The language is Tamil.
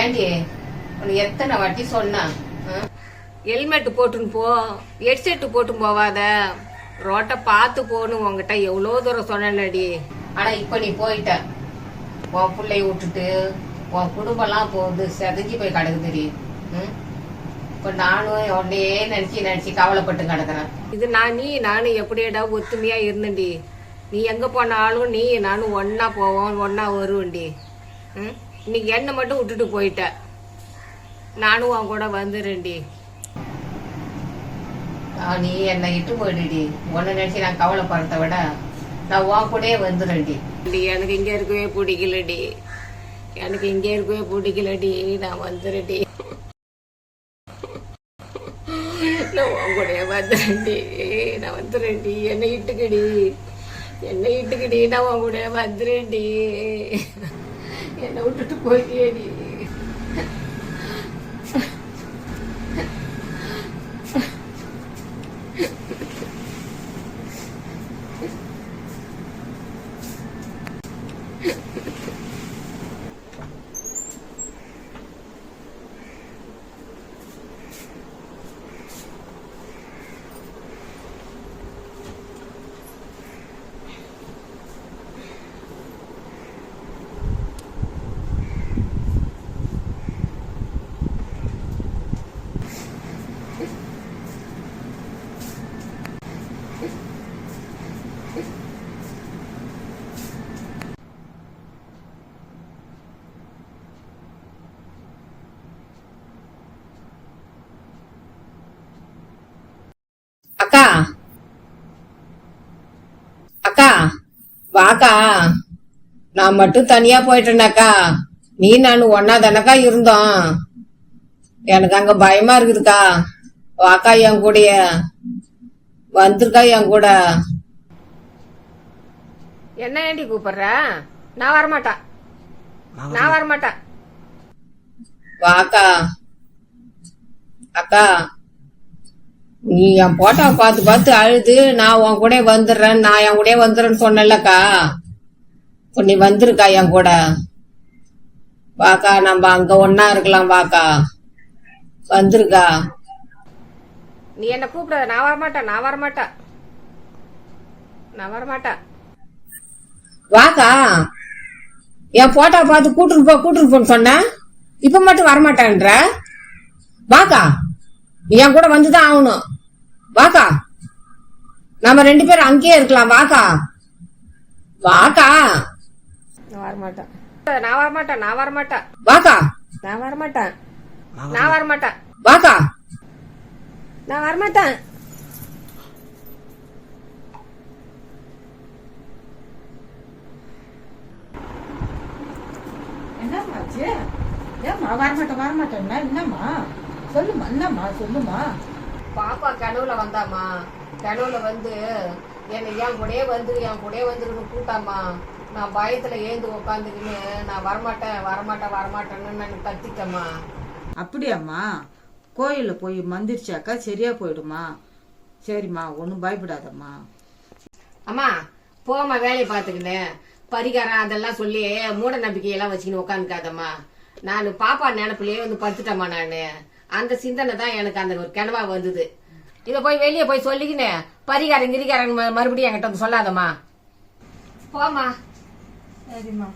ஏண்டி? உனக்கு எத்தனை வாட்டி சொன்னா ஹெல்மெட் போட்டுன்னு போ ஹெட்செட் போட்டு போவாத. ரோட்டை பார்த்து போகணும் உங்ககிட்ட எவ்வளோ தூரம் சொன்னேன்டி. ஆனா இப்போ நீ போயிட்ட. உன் பிள்ளைய விட்டுட்டு உன் குடும்பம்லாம் போகுது செதஞ்சு போய் கிடக்குதுடி. ம் இப்போ நானும் உன்னையே நினைச்சு நினைச்சு கவலைப்பட்டு கிடக்குறேன். இது நான் நீ நானும் எப்படியடா ஒத்துமையா இருந்தேன்டி. நீ எங்க போனாலும் நீ நானும் ஒன்னா போவோம் ஒன்னா வருவேன்டி ம்? இன்னைக்கு என்னை மட்டும் விட்டுட்டு போயிட்ட. நானும் உன் கூட வந்துடுறேன்டி. நீ என்னை இட்டு போயிடுடி. உன்னை நினைச்சு நான் கவலைப்படுறத விட நான் உன் கூடயே வந்துடுறேன்டி. எனக்கு இங்க இருக்கவே பிடிக்கலடி. எனக்கு இங்கே இருக்கவே பிடிக்கலடி. நான் வந்துடுறேன்டி. நான் உன் கூடயே வந்துடுறேன்டி. நான் வந்துடுறேன்டி. என்னை இட்டுக்கடி. என்னை இட்டுக்கடி. நான் உன் கூடயே வந்துடுறேன்டி. என்னை விட்டுட்டு போயிட்டே நீ. போயிட்டியேடி அக்கா. அக்கா வாக்கா. நான் மட்டும் தனியா போயிட்டேனாக்கா நீ நான் ஒன்னா தானக்கா இருந்தோம். எனக்கு அங்க பயமா இருக்குதுக்கா. வாக்கா என் கூடய. வந்திருக்கா என் கூட. என்ன ஏண்டி கூப்பிடுற? நான் வரமாட்டேன் நான் வரமாட்டேன். வாக்கா. அக்கா. நீ என் போட்டோவை பார்த்து பார்த்து அழுது நான் உன் கூட வந்துடுறேன் நான் என் கூட வந்துடுறேன்னு சொன்னேன்லக்கா. இப்போ நீ வந்திருக்கா என் கூட? வாக்கா நம்ம அங்க ஒன்னா இருக்கலாம் வாக்கா. வந்திருக்கா? நீ என்ன கூப்பிடாத நான் வரமாட்டேன் நான் வரமாட்டேன் நான் வரமாட்டேன் வாக்கா என் போட்டோ பார்த்து கூட்டுட்டு போ கூட்டுட்டு போன்னு சொன்னேன் இப்ப மட்டும் வரமாட்டேன்ற? வாக்கா என் கூட வந்துதான் ஆகணும். வாக்கா. நாம ரெண்டு பேரும் அங்கேயே இருக்கலாம். வாக்கா. வாக்கா. நான் வரமாட்டேன். நான் வரமாட்டேன் நான் வரமாட்டேன். வாக்கா. நான் வரமாட்டேன். நான் வரமாட்டேன். வாக்கா. நான் வரமாட்டேன். என்னம்மா ஆச்சு? ஏம்மா வரமாட்டேன் வரமாட்டேன்னா என்னம்மா? சொல்லுமா என்னம்மா சொல்லுமா பாப்பா கனவுல வந்தாமா கனவுல வந்து என்னை என் கூடயே வந்து என் கூடயே வந்துருன்னு கூட்டாமா நான் பயத்துல ஏந்து உக்காந்துக்கின்னு நான் வரமாட்டேன் வரமாட்டேன் வரமாட்டேன்னு நான் கத்திட்டேம்மா. அப்படியாம்மா? கோயிலில் போய் மந்திரிச்சாக்கா சரியா போயிடுமா? சரிம்மா ஒன்றும் பயப்படாதம்மா. அம்மா போம்மா வேலையை பார்த்துக்கின்னு. பரிகாரம் அதெல்லாம் சொல்லி மூட நம்பிக்கையெல்லாம் வச்சுக்கின்னு உட்காந்துக்காதம்மா நான் பாப்பா நினப்பிலேயே வந்து படுத்துட்டேம்மா நான். அந்த சிந்தனை தான் எனக்கு அந்த ஒரு கனவா வந்தது. இதை போய் வெளியே போய் சொல்லிக்கின்னு பரிகாரம் கிரிகாரம் மறுபடியும் என்கிட்ட வந்து சொல்லாதம்மா. போம்மா. சரிம்மா.